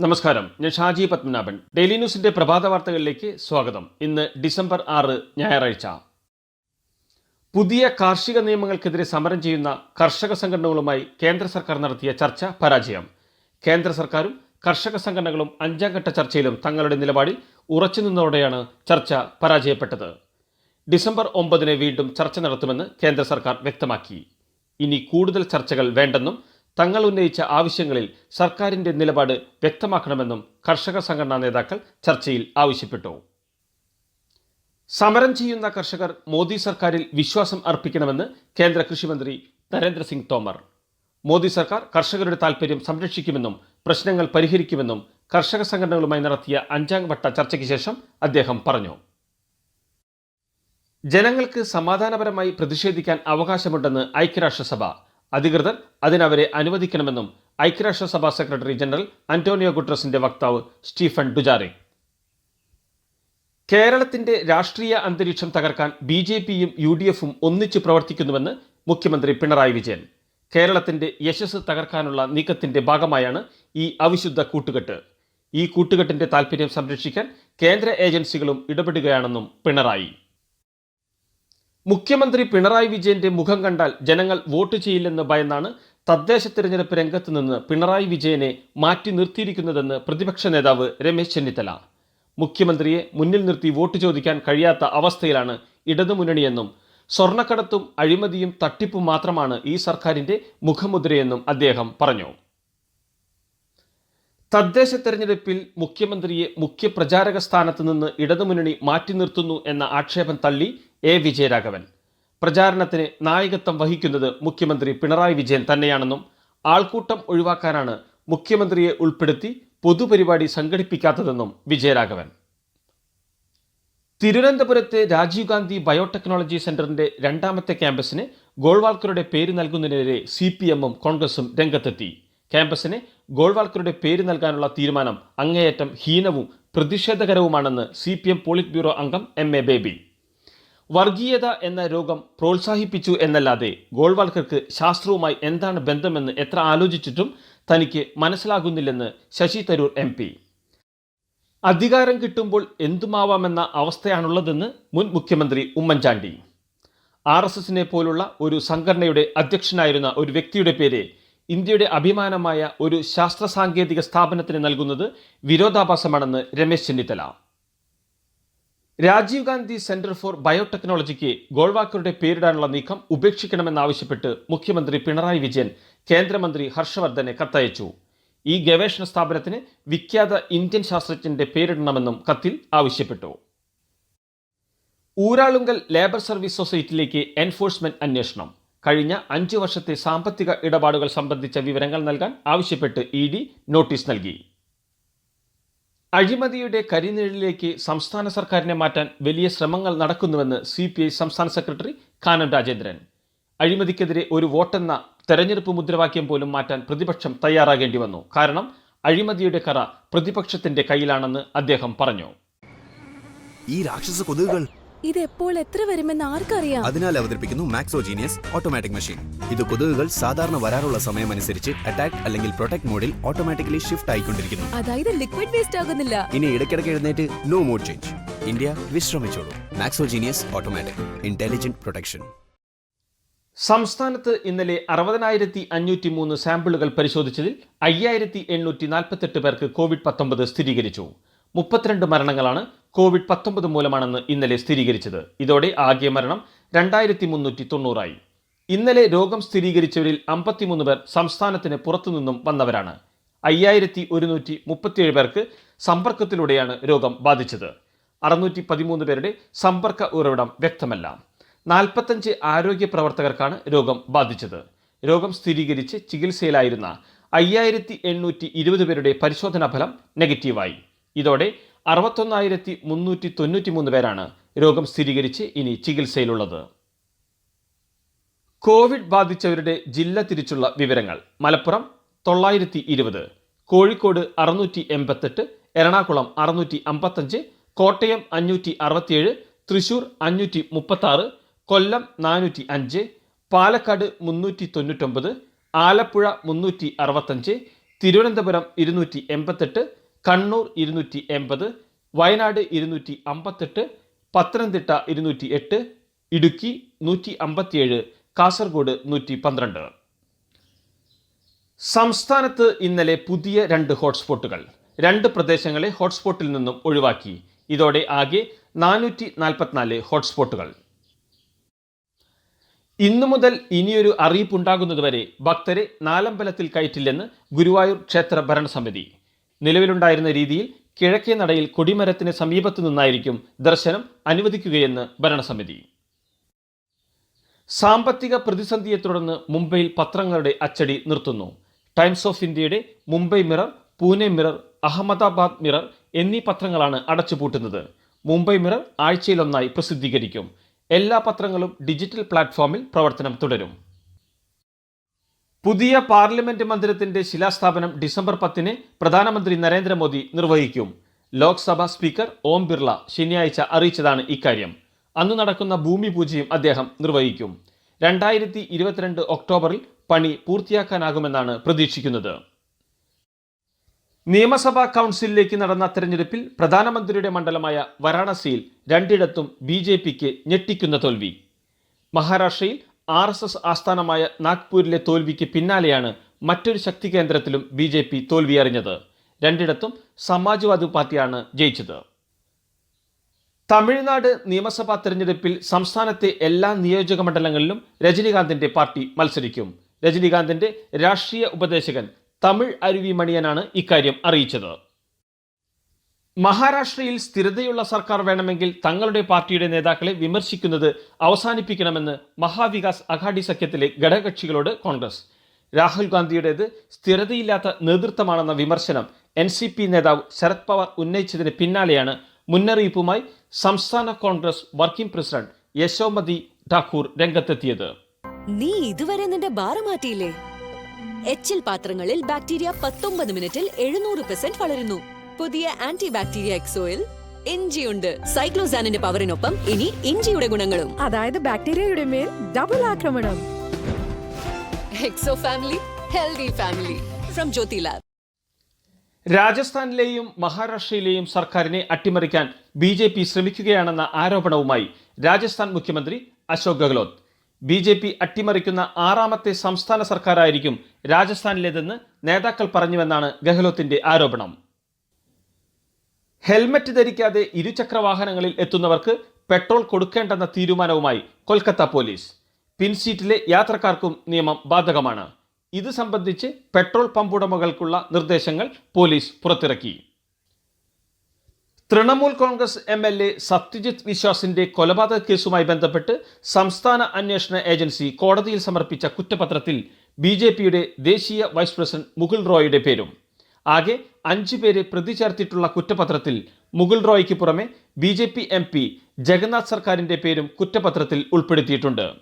നമസ്കാരം. ഞാൻ ഷാജി പത്മനാഭൻ. ഡെയിലി ന്യൂസിന്റെ പ്രഭാത വാർത്തകളിലേക്ക് സ്വാഗതം. ഇന്ന് ഡിസംബർ ആറ് ഞായറാഴ്ച. പുതിയ കാർഷിക നിയമങ്ങൾക്കെതിരെ സമരം ചെയ്യുന്ന കർഷക സംഘടനകളുമായി കേന്ദ്ര സർക്കാർ നടത്തിയ ചർച്ച പരാജയം. കേന്ദ്ര സർക്കാരും കർഷക സംഘടനകളും അഞ്ചാം ഘട്ട ചർച്ചയിലും തങ്ങളുടെ നിലപാടിൽ ഉറച്ചു നിന്നതോടെയാണ് ചർച്ച പരാജയപ്പെട്ടത്. ഡിസംബർ ഒമ്പതിന് വീണ്ടും ചർച്ച നടത്തുമെന്ന് കേന്ദ്ര സർക്കാർ വ്യക്തമാക്കി. ഇനി കൂടുതൽ ചർച്ചകൾ വേണ്ടെന്നും തങ്ങൾ ഉന്നയിച്ച ആവശ്യങ്ങളിൽ സർക്കാരിന്റെ നിലപാട് വ്യക്തമാക്കണമെന്നും കർഷക സംഘടനാ നേതാക്കൾ ചർച്ചയിൽ ആവശ്യപ്പെട്ടു. സമരം ചെയ്യുന്ന കർഷകർ മോദി സർക്കാരിൽ വിശ്വാസം അർപ്പിക്കണമെന്ന് കേന്ദ്ര കൃഷിമന്ത്രി നരേന്ദ്രസിംഗ് തോമർ. മോദി സർക്കാർ കർഷകരുടെ താൽപ്പര്യം സംരക്ഷിക്കുമെന്നും പ്രശ്നങ്ങൾ പരിഹരിക്കുമെന്നും കർഷക സംഘടനകളുമായി നടത്തിയ അഞ്ചാം വട്ട ചർച്ചയ്ക്ക് ശേഷം അദ്ദേഹം പറഞ്ഞു. ജനങ്ങൾക്ക് സമാധാനപരമായി പ്രതിഷേധിക്കാൻ അവകാശമുണ്ടെന്ന് ഐക്യരാഷ്ട്രസഭ അധികൃതർ അതിനവരെ അനുവദിക്കണമെന്നും ഐക്യരാഷ്ട്രസഭ സെക്രട്ടറി ജനറൽ അന്റോണിയോ ഗുട്രസിന്റെ വക്താവ് സ്റ്റീഫൻ ഡുജാറെ കേരളത്തിന്റെ രാഷ്ട്രീയ അന്തരീക്ഷം തകർക്കാൻ ബി ജെ പിയും യു ഡി എഫും ഒന്നിച്ചു പ്രവർത്തിക്കുന്നുവെന്ന് മുഖ്യമന്ത്രി പിണറായി വിജയൻ. കേരളത്തിന്റെ യശസ് തകർക്കാനുള്ള നീക്കത്തിന്റെ ഭാഗമായാണ് ഈ അവിശുദ്ധ കൂട്ടുകെട്ട്. ഈ കൂട്ടുകെട്ടിന്റെ താൽപ്പര്യം സംരക്ഷിക്കാൻ കേന്ദ്ര ഏജൻസികളും ഇടപെടുകയാണെന്നും പിണറായി. മുഖ്യമന്ത്രി പിണറായി വിജയന്റെ മുഖം കണ്ടാൽ ജനങ്ങൾ വോട്ട് ചെയ്യില്ലെന്ന് ഭയന്നാണ് തദ്ദേശ തിരഞ്ഞെടുപ്പ് രംഗത്ത് നിന്ന് പിണറായി വിജയനെ മാറ്റി നിർത്തിയിരിക്കുന്നതെന്ന് പ്രതിപക്ഷ നേതാവ് രമേശ് ചെന്നിത്തല. മുഖ്യമന്ത്രിയെ മുന്നിൽ നിർത്തി വോട്ട് ചോദിക്കാൻ കഴിയാത്ത അവസ്ഥയിലാണ് ഇടതുമുന്നണിയെന്നും സ്വർണക്കടത്തും അഴിമതിയും തട്ടിപ്പും മാത്രമാണ് ഈ സർക്കാരിന്റെ മുഖമുദ്രയെന്നും അദ്ദേഹം പറഞ്ഞു. തദ്ദേശ തെരഞ്ഞെടുപ്പിൽ മുഖ്യമന്ത്രിയെ മുഖ്യ പ്രചാരക സ്ഥാനത്ത് നിന്ന് ഇടതുമുന്നണി മാറ്റി നിർത്തുന്നു എന്ന ആക്ഷേപം തള്ളി എ വിജയരാഘവൻ. പ്രചാരണത്തിന് നായകത്വം വഹിക്കുന്നത് മുഖ്യമന്ത്രി പിണറായി വിജയൻ തന്നെയാണെന്നും ആൾക്കൂട്ടം ഒഴിവാക്കാനാണ് മുഖ്യമന്ത്രിയെ ഉൾപ്പെടുത്തി പൊതുപരിപാടി സംഘടിപ്പിക്കാത്തതെന്നും വിജയരാഘവൻ. തിരുവനന്തപുരത്തെ രാജീവ് ഗാന്ധി ബയോടെക്നോളജി സെന്ററിന്റെ രണ്ടാമത്തെ ക്യാമ്പസിന് ഗോൾവാൾക്കറുടെ പേര് നൽകുന്നതിനെതിരെ സി പി എമ്മും കോൺഗ്രസും രംഗത്തെത്തി. ക്യാമ്പസിന് ഗോൾവാൾക്കറുടെ പേര് നൽകാനുള്ള തീരുമാനം അങ്ങേയറ്റം ഹീനവും പ്രതിഷേധകരവുമാണെന്ന് C P M polit bureau അംഗം എം എ ബേബി. വർഗീയത എന്ന രോഗം പ്രോത്സാഹിപ്പിച്ചു എന്നല്ലാതെ ഗോൾവാൾക്കർക്ക് ശാസ്ത്രവുമായി എന്താണ് ബന്ധമെന്ന് എത്ര ആലോചിച്ചിട്ടും തനിക്ക് മനസ്സിലാകുന്നില്ലെന്ന് ശശി തരൂർ എം പി. അധികാരം കിട്ടുമ്പോൾ എന്തുമാവാമെന്ന അവസ്ഥയാണുള്ളതെന്ന് മുൻ മുഖ്യമന്ത്രി ഉമ്മൻചാണ്ടി. ആർ എസ് എസിനെ പോലുള്ള ഒരു സംഘടനയുടെ അധ്യക്ഷനായിരുന്ന ഒരു വ്യക്തിയുടെ പേര് ഇന്ത്യയുടെ അഭിമാനമായ ഒരു ശാസ്ത്ര സാങ്കേതിക സ്ഥാപനത്തിന് നൽകുന്നത് വിരോധാഭാസമാണെന്ന് രമേശ് ചെന്നിത്തല. രാജീവ് ഗാന്ധി സെന്റർ ഫോർ ബയോടെക്നോളജിക്ക് ഗോൾവാക്കറുടെ പേരിടാനുള്ള നീക്കം ഉപേക്ഷിക്കണമെന്നാവശ്യപ്പെട്ട് മുഖ്യമന്ത്രി പിണറായി വിജയൻ കേന്ദ്രമന്ത്രി ഹർഷവർദ്ധനെ കത്തയച്ചു. ഈ ഗവേഷണ സ്ഥാപനത്തിന് വിഖ്യാത ഇന്ത്യൻ ശാസ്ത്രജ്ഞന്റെ പേരിടണമെന്നും കത്തിൽ ആവശ്യപ്പെട്ടു. ഊരാളുങ്കൽ ലേബർ സർവീസ് സൊസൈറ്റിയിലേക്ക് എൻഫോഴ്സ്മെന്റ് അന്വേഷണം. കഴിഞ്ഞ അഞ്ചു വർഷത്തെ സാമ്പത്തിക ഇടപാടുകൾ സംബന്ധിച്ച വിവരങ്ങൾ നൽകാൻ ആവശ്യപ്പെട്ട് ഇ നോട്ടീസ് നൽകി. അഴിമതിയുടെ കരിനിഴലിലേക്ക് സംസ്ഥാന സർക്കാരിനെ മാറ്റാൻ വലിയ ശ്രമങ്ങൾ നടക്കുന്നുവെന്ന് സി പി ഐ സംസ്ഥാന സെക്രട്ടറി കാനം രാജേന്ദ്രൻ. അഴിമതിക്കെതിരെ ഒരു വോട്ടെന്ന തെരഞ്ഞെടുപ്പ് മുദ്രാവാക്യം പോലും മാറ്റാൻ പ്രതിപക്ഷം തയ്യാറാകേണ്ടി വന്നു. കാരണം അഴിമതിയുടെ കറ പ്രതിപക്ഷത്തിന്റെ കയ്യിലാണെന്ന് അദ്ദേഹം പറഞ്ഞു. ഈ രാക്ഷസ കൊതുകുകൾ ഇത് എപ്പോൾ എത്ര വരുമെന്ന് ആർക്കറിയാം? അതിനാൽ അവതരിപ്പിക്കുന്നു മാക്സോജീനിയസ് ഓട്ടോമാറ്റിക് മെഷീൻ ഇത് കൊതുകുകൾ സാധാരണ വരാറുള്ള സമയം അനുസരിച്ച് അറ്റാക്ക് അല്ലെങ്കിൽ പ്രൊട്ടക്ട് മോഡിൽ ഓട്ടോമാറ്റിക്കലി ഷിഫ്റ്റ് ആയിക്കൊണ്ടിരിക്കുന്നു. അതായത് ലിക്വിഡ് വേസ്റ്റ് ആകുന്നില്ല. ഇനി ഇടയ്ക്കിടയ്ക്ക് എഴുന്നേറ്റ് നോ മോഡ് ചേഞ്ച് ഇന്ത്യ വിശ്രമിച്ചോളൂ. മാക്സോജീനിയസ് ഓട്ടോമാറ്റിക് ഇന്റലിജന്റ് പ്രൊട്ടക്ഷൻ സംസ്ഥാനത്ത് ഇന്നലെ അറുപതിനായിരത്തി അഞ്ഞൂറ്റി മൂന്ന് സാമ്പിളുകൾ പരിശോധിച്ചതിൽ അയ്യായിരത്തി എണ്ണൂറ്റി നാൽപ്പത്തെട്ട് പേർക്ക് കോവിഡ് പത്തൊമ്പത് സ്ഥിരീകരിച്ചു. മുപ്പത്തിരണ്ട് മരണങ്ങളാണ് കോവിഡ് പത്തൊമ്പത് മൂലമാണെന്ന് ഇന്നലെ സ്ഥിരീകരിച്ചത്. ഇതോടെ ആകെ മരണം രണ്ടായിരത്തി മുന്നൂറ്റി തൊണ്ണൂറായി ഇന്നലെ രോഗം സ്ഥിരീകരിച്ചവരിൽ അമ്പത്തിമൂന്ന് പേർ സംസ്ഥാനത്തിന് പുറത്തുനിന്നും വന്നവരാണ്. അയ്യായിരത്തി ഒരുന്നൂറ്റി മുപ്പത്തിയേഴ് പേർക്ക് സമ്പർക്കത്തിലൂടെയാണ് രോഗം ബാധിച്ചത്. അറുന്നൂറ്റി പതിമൂന്ന് പേരുടെ സമ്പർക്ക ഉറവിടം വ്യക്തമല്ല. നാൽപ്പത്തഞ്ച് ആരോഗ്യ പ്രവർത്തകർക്കാണ് രോഗം ബാധിച്ചത്. രോഗം സ്ഥിരീകരിച്ച് ചികിത്സയിലായിരുന്ന അയ്യായിരത്തി എണ്ണൂറ്റി ഇരുപത് പേരുടെ പരിശോധനാ ഫലം നെഗറ്റീവായി. ഇതോടെ അറുപത്തൊന്നായിരത്തി മുന്നൂറ്റി തൊണ്ണൂറ്റി മൂന്ന് പേരാണ് രോഗം സ്ഥിരീകരിച്ച് ഇനി ചികിത്സയിലുള്ളത്. കോവിഡ് ബാധിച്ചവരുടെ ജില്ല തിരിച്ചുള്ള വിവരങ്ങൾ. മലപ്പുറം തൊള്ളായിരത്തി ഇരുപത് കോഴിക്കോട് അറുന്നൂറ്റി എൺപത്തെട്ട് എറണാകുളം അറുന്നൂറ്റി അമ്പത്തഞ്ച് കോട്ടയം അഞ്ഞൂറ്റി അറുപത്തിയേഴ് തൃശൂർ അഞ്ഞൂറ്റി മുപ്പത്താറ് കൊല്ലം നാനൂറ്റി അഞ്ച് പാലക്കാട് മുന്നൂറ്റി തൊണ്ണൂറ്റൊമ്പത് ആലപ്പുഴ മുന്നൂറ്റി അറുപത്തഞ്ച് തിരുവനന്തപുരം ഇരുന്നൂറ്റി എൺപത്തെട്ട് കണ്ണൂർ ഇരുന്നൂറ്റി എൺപത് വയനാട് ഇരുന്നൂറ്റി അമ്പത്തെട്ട് പത്തനംതിട്ട ഇരുന്നൂറ്റി എട്ട് ഇടുക്കി നൂറ്റി അമ്പത്തിയേഴ് കാസർഗോഡ് നൂറ്റി പന്ത്രണ്ട്. സംസ്ഥാനത്ത് ഇന്നലെ പുതിയ രണ്ട് ഹോട്ട്സ്പോട്ടുകൾ. രണ്ട് പ്രദേശങ്ങളെ ഹോട്ട്സ്പോട്ടിൽ നിന്നും ഒഴിവാക്കി. ഇതോടെ ആകെ നാനൂറ്റി നാൽപ്പത്തിനാല് ഹോട്ട്സ്പോട്ടുകൾ. ഇന്നു മുതൽ ഇനിയൊരു അറിയിപ്പുണ്ടാകുന്നതുവരെ ഭക്തരെ നാലമ്പലത്തിൽ കയറ്റില്ലെന്ന് ഗുരുവായൂർ ക്ഷേത്ര ഭരണസമിതി. നിലവിലുണ്ടായിരുന്ന രീതിയിൽ കിഴക്കേ നടയിൽ കൊടിമരത്തിന് സമീപത്തു നിന്നായിരിക്കും ദർശനം അനുവദിക്കുകയെന്ന് ഭരണസമിതി. സാമ്പത്തിക പ്രതിസന്ധിയെ തുടർന്ന് മുംബൈയിൽ പത്രങ്ങളുടെ അച്ചടി നിർത്തുന്നു. ടൈംസ് ഓഫ് ഇന്ത്യയുടെ Mumbai mirror Pune mirror Ahmedabad mirror എന്നീ പത്രങ്ങളാണ് അടച്ചുപൂട്ടുന്നത്. മുംബൈ മിറർ ആഴ്ചയിലൊന്നായി പ്രസിദ്ധീകരിക്കും. എല്ലാ പത്രങ്ങളും ഡിജിറ്റൽ പ്ലാറ്റ്ഫോമിൽ പ്രവർത്തനം തുടരും. പുതിയ പാർലമെന്റ് മന്ദിരത്തിന്റെ ശിലാസ്ഥാപനം ഡിസംബർ പത്തിന് പ്രധാനമന്ത്രി നരേന്ദ്രമോദി നിർവഹിക്കും. ലോക്സഭാ സ്പീക്കർ ഓം ബിർള ശനിയാഴ്ച അറിയിച്ചതാണ് ഇക്കാര്യം. അന്ന് നടക്കുന്ന ഭൂമി പൂജയും അദ്ദേഹം നിർവഹിക്കും. രണ്ടായിരത്തി ഇരുപത്തിരണ്ട് ഒക്ടോബറിൽ പണി പൂർത്തിയാക്കാനാകുമെന്നാണ് പ്രതീക്ഷിക്കുന്നത്. നിയമസഭാ കൗൺസിലിലേക്ക് നടന്ന തെരഞ്ഞെടുപ്പിൽ പ്രധാനമന്ത്രിയുടെ മണ്ഡലമായ വാരാണസിയിൽ രണ്ടിടത്തും ബി ഞെട്ടിക്കുന്ന തോൽവി. മഹാരാഷ്ട്രയിൽ ആർ എസ് എസ് ആസ്ഥാനമായ നാഗ്പൂരിലെ തോൽവിക്ക് പിന്നാലെയാണ് മറ്റൊരു ശക്തി കേന്ദ്രത്തിലും ബി ജെ പി തോൽവി അറിഞ്ഞത് രണ്ടിടത്തും സമാജ്വാദി പാർട്ടിയാണ് ജയിച്ചത്. തമിഴ്നാട് നിയമസഭാ തെരഞ്ഞെടുപ്പിൽ സംസ്ഥാനത്തെ എല്ലാ നിയോജക മണ്ഡലങ്ങളിലും രജനീകാന്തിന്റെ പാർട്ടി മത്സരിക്കും. രജനീകാന്തിന്റെ രാഷ്ട്രീയ ഉപദേശകൻ തമിഴ് അരുവി മണിയനാണ് ഇക്കാര്യം അറിയിച്ചത്. മഹാരാഷ്ട്രയിൽ സ്ഥിരതയുള്ള സർക്കാർ വേണമെങ്കിൽ തങ്ങളുടെ പാർട്ടിയുടെ നേതാക്കളെ വിമർശിക്കുന്നത് അവസാനിപ്പിക്കണമെന്ന് മഹാവികാസ് അഘാഡി സഖ്യത്തിലെ ഘടകകക്ഷികളോട് കോൺഗ്രസ്. രാഹുൽ ഗാന്ധിയുടേത് സ്ഥിരതയില്ലാത്ത നേതൃത്വമാണെന്ന വിമർശനം എൻ സി പി നേതാവ് ശരത് പവാർ ഉന്നയിച്ചതിന് പിന്നാലെയാണ് മുന്നറിയിപ്പുമായി സംസ്ഥാന കോൺഗ്രസ് വർക്കിംഗ് പ്രസിഡന്റ് യശോമതി ഠാക്കൂർ രംഗത്തെത്തിയത്. നീ ഇതുവരെ നിന്റെ ബാറ് മാറ്റിയില്ലേ? എച്ചിൽ പാത്രങ്ങളിൽ ബാക്ടീരിയ പത്തൊമ്പത് മിനിറ്റിൽ എഴുന്നൂറ് പെർസെന്റ് വളരുന്നു. പുതിയ ആന്റി ബാക്ടീരിയ എക്സോയിൽ ഇഞ്ചിയുണ്ട്. സൈക്ലോസാനിന്റെ പവറിനൊപ്പം ഇനി ഇഞ്ചിയുടെ ഗുണങ്ങളും. അതായത് ബാക്ടീരിയയുടെ മേൽ ഡബിൾ ആക്രമണം. Exo family healthy family from Jyothi lab രാജസ്ഥാനിലെയും മഹാരാഷ്ട്രയിലെയും സർക്കാരിനെ അട്ടിമറിക്കാൻ ബി ജെ പി ശ്രമിക്കുകയാണെന്ന ആരോപണവുമായി രാജസ്ഥാൻ മുഖ്യമന്ത്രി Ashok Gehlot. B J P അട്ടിമറിക്കുന്ന ആറാമത്തെ സംസ്ഥാന സർക്കാരായിരിക്കും രാജസ്ഥാനിലേതെന്ന് നേതാക്കൾ പറഞ്ഞുവെന്നാണ് ഗെഹ്ലോത്തിന്റെ ആരോപണം. ഹെൽമറ്റ് ധരിക്കാതെ ഇരുചക്രവാഹനങ്ങളിൽ എത്തുന്നവർക്ക് പെട്രോൾ കൊടുക്കേണ്ടെന്ന തീരുമാനവുമായി കൊൽക്കത്ത പോലീസ്. പിൻസീറ്റിലെ യാത്രക്കാർക്കും നിയമം ബാധകമാണ്. ഇത് സംബന്ധിച്ച് പെട്രോൾ പമ്പ് ഉടമകൾക്കുള്ള നിർദ്ദേശങ്ങൾ പോലീസ് പുറത്തിറക്കി. Trinamool Congress M L A Satyajit വിശ്വാസിന്റെ കൊലപാതക കേസുമായി ബന്ധപ്പെട്ട് സംസ്ഥാന അന്വേഷണ ഏജൻസി കോടതിയിൽ സമർപ്പിച്ച കുറ്റപത്രത്തിൽ ബി ദേശീയ വൈസ് പ്രസിഡന്റ് മുകുൾ റോയുടെ പേരും. ആകെ അഞ്ചു പേരെ പ്രതി ചേർത്തിട്ടുള്ള കുറ്റപത്രത്തിൽ മുകുൾ റോയ്ക്ക് പുറമെ B J P M P Jagannath Sarkar പേരും കുറ്റപത്രത്തിൽ ഉൾപ്പെടുത്തിയിട്ടുണ്ട്.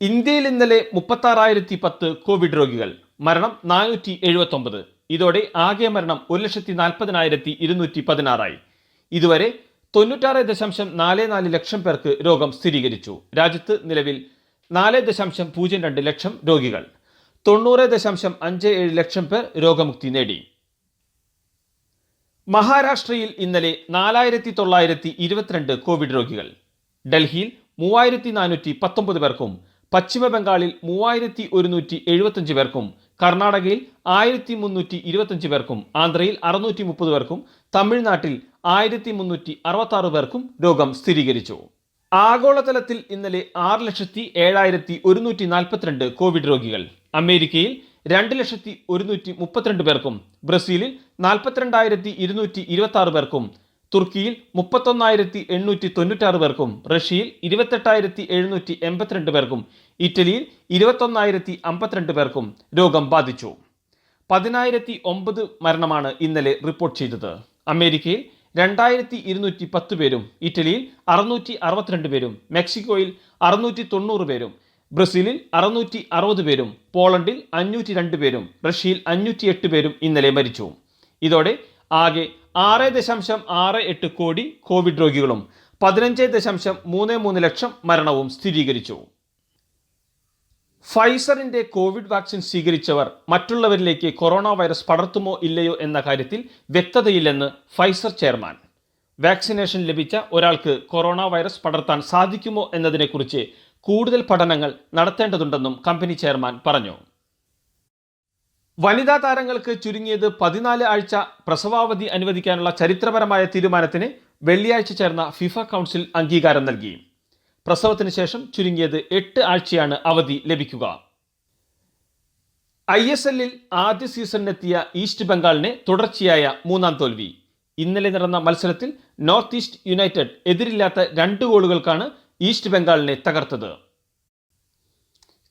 ഇന്ത്യയിൽ ഇന്നലെ മുപ്പത്താറായിരത്തി പത്ത് കോവിഡ് രോഗികൾ മരണം നാനൂറ്റി എഴുപത്തി ഒമ്പത് ഇതോടെ ആകെ മരണം ഒരു ലക്ഷത്തി നാൽപ്പതിനായിരത്തി ഇരുന്നൂറ്റി പതിനാറായി. ഇതുവരെ തൊണ്ണൂറ്റാറ് ദശാംശം നാല് നാല് ലക്ഷം പേർക്ക് രോഗം സ്ഥിരീകരിച്ചു. രാജ്യത്ത് നിലവിൽ നാല് ദശാംശം പൂജ്യം രണ്ട് ലക്ഷം രോഗികൾ. തൊണ്ണൂറ് ദശാംശം അഞ്ച് ഏഴ് ലക്ഷം പേർ രോഗമുക്തി നേടി. മഹാരാഷ്ട്രയിൽ ഇന്നലെ നാലായിരത്തി തൊള്ളായിരത്തി ഇരുപത്തിരണ്ട് കോവിഡ് രോഗികൾ. ഡൽഹിയിൽ മൂവായിരത്തി നാനൂറ്റി പത്തൊമ്പത് പേർക്കും പശ്ചിമ ബംഗാളിൽ മൂവായിരത്തി ഒരുന്നൂറ്റി എഴുപത്തഞ്ച് പേർക്കും കർണാടകയിൽ ആയിരത്തി മുന്നൂറ്റി ഇരുപത്തഞ്ച് പേർക്കും ആന്ധ്രയിൽ അറുന്നൂറ്റി മുപ്പത് പേർക്കും തമിഴ്നാട്ടിൽ ആയിരത്തി മുന്നൂറ്റി അറുപത്തി ആറ് പേർക്കും രോഗം സ്ഥിരീകരിച്ചു. ആഗോളതലത്തിൽ ഇന്നലെ ആറ് ലക്ഷത്തി ഏഴായിരത്തി ഒരുന്നൂറ്റി നാൽപ്പത്തിരണ്ട് കോവിഡ് രോഗികൾ. അമേരിക്കയിൽ രണ്ട് ലക്ഷത്തി ഒരുന്നൂറ്റി മുപ്പത്തിരണ്ട് പേർക്കും ബ്രസീലിൽ നാൽപ്പത്തിരണ്ടായിരത്തി ഇരുന്നൂറ്റി ഇരുപത്തി ആറ് പേർക്കും തുർക്കിയിൽ മുപ്പത്തൊന്നായിരത്തി എണ്ണൂറ്റി തൊണ്ണൂറ്റാറ് പേർക്കും റഷ്യയിൽ ഇരുപത്തെട്ടായിരത്തി എഴുന്നൂറ്റി എൺപത്തിരണ്ട് പേർക്കും ഇറ്റലിയിൽ ഇരുപത്തൊന്നായിരത്തി അമ്പത്തിരണ്ട് പേർക്കും രോഗം ബാധിച്ചു. പതിനായിരത്തി ഒമ്പത് മരണമാണ് ഇന്നലെ റിപ്പോർട്ട് ചെയ്തത്. അമേരിക്കയിൽ രണ്ടായിരത്തി ഇരുന്നൂറ്റി പത്ത് പേരും ഇറ്റലിയിൽ അറുന്നൂറ്റി അറുപത്തിരണ്ട് പേരും മെക്സിക്കോയിൽ അറുന്നൂറ്റി തൊണ്ണൂറ് പേരും ബ്രസീലിൽ അറുന്നൂറ്റി അറുപത് പേരും പോളണ്ടിൽ അഞ്ഞൂറ്റി രണ്ട് പേരും റഷ്യയിൽ അഞ്ഞൂറ്റി എട്ട് പേരും ഇന്നലെ മരിച്ചു. ഇതോടെ ആകെ ആറ് ദശാംശം ആറ് എട്ട് കോടി കോവിഡ് രോഗികളും പതിനഞ്ച് ദശാംശം മൂന്ന് മൂന്ന് ലക്ഷം മരണവും സ്ഥിരീകരിച്ചു. ഫൈസറിന്റെ കോവിഡ് വാക്സിൻ സ്വീകരിച്ചവർ മറ്റുള്ളവരിലേക്ക് കൊറോണ വൈറസ് പടർത്തുമോ ഇല്ലയോ എന്ന കാര്യത്തിൽ വ്യക്തതയില്ലെന്ന് ഫൈസർ ചെയർമാൻ. വാക്സിനേഷൻ ലഭിച്ച ഒരാൾക്ക് കൊറോണ വൈറസ് പടർത്താൻ സാധിക്കുമോ എന്നതിനെക്കുറിച്ച് കൂടുതൽ പഠനങ്ങൾ നടത്തേണ്ടതുണ്ടെന്നും കമ്പനി ചെയർമാൻ പറഞ്ഞു. വനിതാ താരങ്ങൾക്ക് ചുരുങ്ങിയത് പതിനാല് ആഴ്ച പ്രസവാവധി അനുവദിക്കാനുള്ള ചരിത്രപരമായ തീരുമാനത്തിന് വെള്ളിയാഴ്ച ചേർന്ന ഫിഫ കൗൺസിൽ അംഗീകാരം നൽകി. പ്രസവത്തിന് ശേഷം ചുരുങ്ങിയത് എട്ട് ആഴ്ചയാണ് അവധി ലഭിക്കുക. ഐ എസ് എല്ലിൽ ആദ്യ സീസണിലെത്തിയ ഈസ്റ്റ് ബംഗാളിനെ തുടർച്ചയായ മൂന്നാം തോൽവി. ഇന്നലെ നടന്ന മത്സരത്തിൽ നോർത്ത് ഈസ്റ്റ് യുണൈറ്റഡ് എതിരില്ലാത്ത രണ്ട് ഗോളുകൾക്കാണ് ഈസ്റ്റ് ബംഗാളിനെ തകർത്തത്.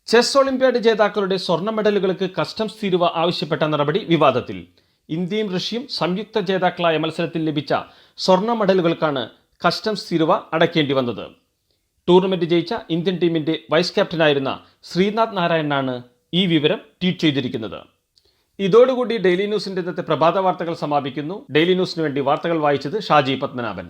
ചെസ് ഒളിമ്പ്യാഡ് ജേതാക്കളുടെ സ്വർണ മെഡലുകൾക്ക് കസ്റ്റംസ് തീരുവ ആവശ്യപ്പെട്ട നടപടി വിവാദത്തിൽ. ഇന്ത്യയും റഷ്യയും സംയുക്ത ജേതാക്കളായ മത്സരത്തിൽ ലഭിച്ച സ്വർണ മെഡലുകൾക്കാണ് കസ്റ്റംസ് തീരുവ അടയ്ക്കേണ്ടി വന്നത്. ടൂർണമെന്റ് ജയിച്ച ഇന്ത്യൻ ടീമിന്റെ വൈസ് ക്യാപ്റ്റനായിരുന്ന ശ്രീനാഥ് നാരായണനാണ് ഈ വിവരം ട്വീറ്റ് ചെയ്തിരിക്കുന്നത്. ഇതോടുകൂടി ഡെയിലി ന്യൂസിന്റെ ഇന്നത്തെ പ്രഭാത വാർത്തകൾ സമാപിക്കുന്നു. ഡെയിലി ന്യൂസിന് വേണ്ടി വാർത്തകൾ വായിച്ചത് Shaji Padmanabhan.